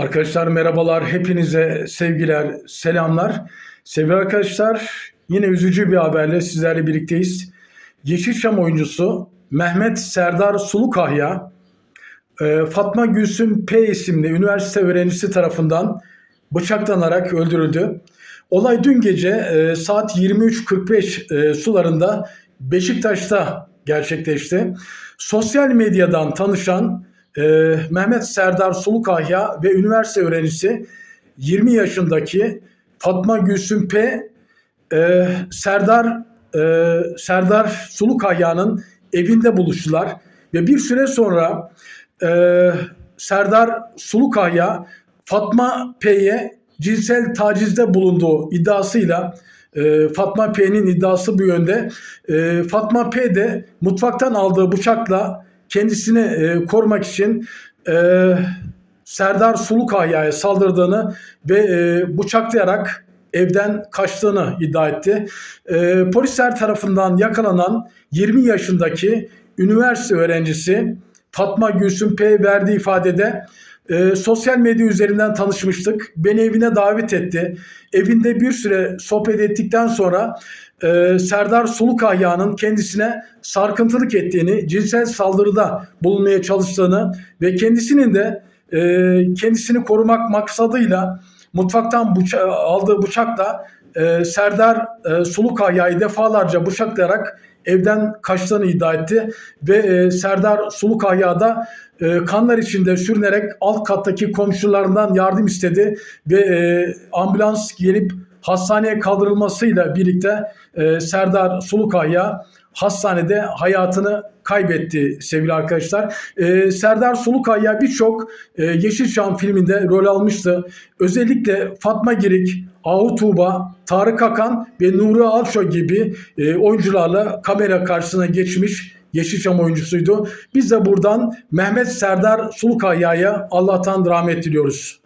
Arkadaşlar merhabalar, hepinize sevgiler, selamlar. Sevgili arkadaşlar, yine üzücü bir haberle sizlerle birlikteyiz. Yeşilçam oyuncusu Mehmet Serdar Sulukahya, e, Fatma Gülsüm P isimli üniversite öğrencisi tarafından bıçaklanarak öldürüldü. Olay dün gece e, saat 23.45 e, sularında Beşiktaş'ta gerçekleşti. Sosyal medyadan tanışan e, Mehmet Serdar Sulukahya ve üniversite öğrencisi 20 yaşındaki Fatma Gülsüm P. e, Serdar e, Serdar Sulukahya'nın evinde buluştular ve bir süre sonra e, Serdar Sulukahya Fatma P'ye cinsel tacizde bulunduğu iddiasıyla e, Fatma P'nin iddiası bu yönde. E, Fatma P de mutfaktan aldığı bıçakla kendisini e, korumak için e, Serdar Sulukahya'ya saldırdığını ve e, bıçaklayarak evden kaçtığını iddia etti. E, polisler tarafından yakalanan 20 yaşındaki üniversite öğrencisi Fatma Gülsüm P verdiği ifadede e, sosyal medya üzerinden tanışmıştık. Beni evine davet etti. Evinde bir süre sohbet ettikten sonra e, Serdar Sulukahya'nın kendisine sarkıntılık ettiğini, cinsel saldırıda bulunmaya çalıştığını ve kendisinin de e, kendisini korumak maksadıyla mutfaktan bıça- aldığı bıçakla e, Serdar e, Sulukahya'yı defalarca bıçaklayarak evden kaçtığını iddia etti ve e, Serdar Sulukahya da e, kanlar içinde sürünerek alt kattaki komşularından yardım istedi ve e, ambulans gelip hastaneye kaldırılmasıyla birlikte e, Serdar Sulukahya hastanede hayatını kaybetti sevgili arkadaşlar. E, Serdar Sulukaya birçok e, Yeşilçam filminde rol almıştı. Özellikle Fatma Girik, Ahu Tuğba, Tarık Akan ve Nuri Alço gibi e, oyuncularla kamera karşısına geçmiş Yeşilçam oyuncusuydu. Biz de buradan Mehmet Serdar Sulukaya'ya Allah'tan rahmet diliyoruz.